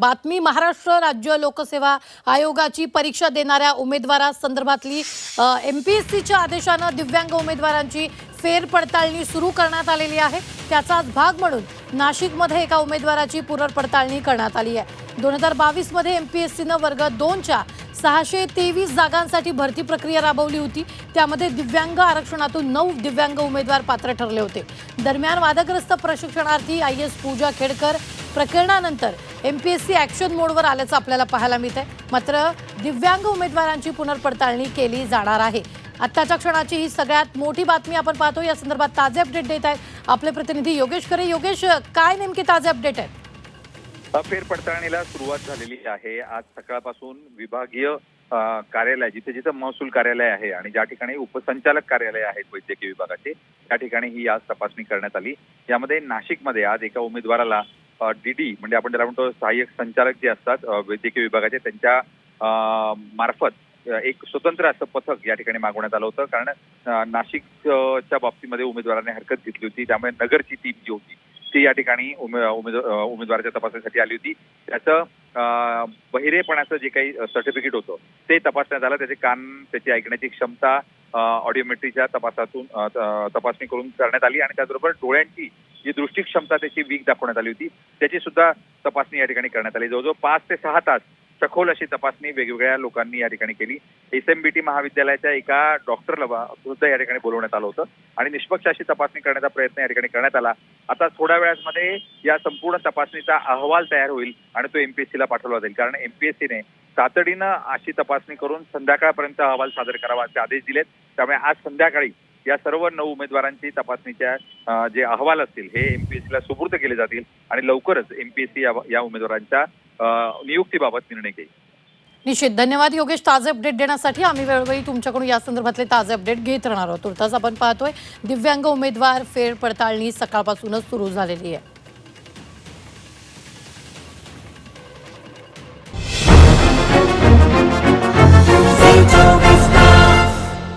बातमी महाराष्ट्र राज्य लोकसेवा आयोगाची परीक्षा देणाऱ्या उमेदवारासंदर्भातली एम पी एस सीच्या आदेशानं दिव्यांग उमेदवारांची फेरपडताळणी सुरू करण्यात आलेली आहे. त्याचाच भाग म्हणून नाशिकमध्ये एका उमेदवाराची पुनर्पडताळणी करण्यात आली आहे. दोन हजार बावीसमध्ये एम पी एस सीनं वर्ग दोनच्या सहाशे तेवीस जागांसाठी भरती प्रक्रिया राबवली होती. त्यामध्ये दिव्यांग आरक्षणातून नऊ दिव्यांग उमेदवार पात्र ठरले होते. दरम्यान वादग्रस्त प्रशिक्षणार्थी आय एस पूजा खेडकर प्रकरणानंतर M P S C action मोडवर आल्याचं आपल्याला पाहायला मिळत आहे मात्र दिव्यांग उमेदवारांची पुनर्पडताळणी केली जाणार आहे. आत्ताच्या क्षणाची ही सगळ्यात मोठी बातमी आपण पाहतो या संदर्भात ताजे अपडेट देत आहेत आपले प्रतिनिधी योगेश खरे. योगेश काय नेमके ताजे अपडेट आहेत? फेरपडताळणीला सुरुवात झालेली आहे. आज सकाळपासून विभागीय कार्यालय जिथे जिथे महसूल कार्यालय आहे आणि ज्या ठिकाणी उपसंचालक कार्यालय आहेत वैद्यकीय विभागाचे त्या ठिकाणी ही आज तपासणी करण्यात आली. यामध्ये नाशिकमध्ये आज एका उमेदवाराला डीडी म्हणजे आपण त्याला म्हणतो सहाय्यक संचालक जे असतात वैद्यकीय विभागाचे त्यांच्या मार्फत एक स्वतंत्र असं पथक या ठिकाणी मागवण्यात आलं होतं. कारण नाशिकच्या बाबतीमध्ये उमेदवाराने हरकत घेतली होती. त्यामुळे नगरची टीम जी होती ती या ठिकाणी उमे उमेद उमेदवाराच्या तपासण्यासाठी आली होती. त्याचं बहिरेपणाचं जे काही सर्टिफिकेट होतं ते तपासण्यात आलं. त्याचे कान त्याची ऐकण्याची क्षमता ऑडिओमेट्रीच्या तपासातून तपासणी करून करण्यात आली. आणि त्याचबरोबर डोळ्यांची जी दृष्टी क्षमता त्याची वीक दाखवण्यात आली होती त्याची सुद्धा तपासणी या ठिकाणी करण्यात आली. जवळजवळ पाच ते सहा तास सखोल अशी तपासणी वेगवेगळ्या लोकांनी या ठिकाणी केली. एसएमबीटी महाविद्यालयाच्या एका डॉक्टरला वा- सुद्धा या ठिकाणी बोलवण्यात आलं होतं आणि निष्पक्ष अशी तपासणी करण्याचा प्रयत्न या ठिकाणी करण्यात आला. आता थोड्या वेळामध्ये या संपूर्ण तपासणीचा अहवाल तयार होईल आणि तो एमपीएससीला पाठवला जाईल. कारण एमपीएससीने तातडीनं अशी तपासणी करून संध्याकाळपर्यंत अहवाल सादर करावा असे आदेश दिलेत. त्यामुळे आज संध्याकाळी या सर्व नऊ उमेदवारांची तपासणीच्या जे अहवाल असतील हे एमपीएससीला सुपूर्द केले जातील आणि लवकरच एमपीएससी या उमेदवारांच्या नियुक्तीबाबत निर्णय घेईल. निश्चित. धन्यवाद योगेश. ताजे अपडेट देण्यासाठी आम्ही वेळोवेळी तुमच्याकडून या संदर्भातले ताजे अपडेट घेत राहणार आहोत. तुर्तास आपण पाहतोय दिव्यांग उमेदवार फेरपडताळणी सकाळपासूनच सुरू झालेली आहे.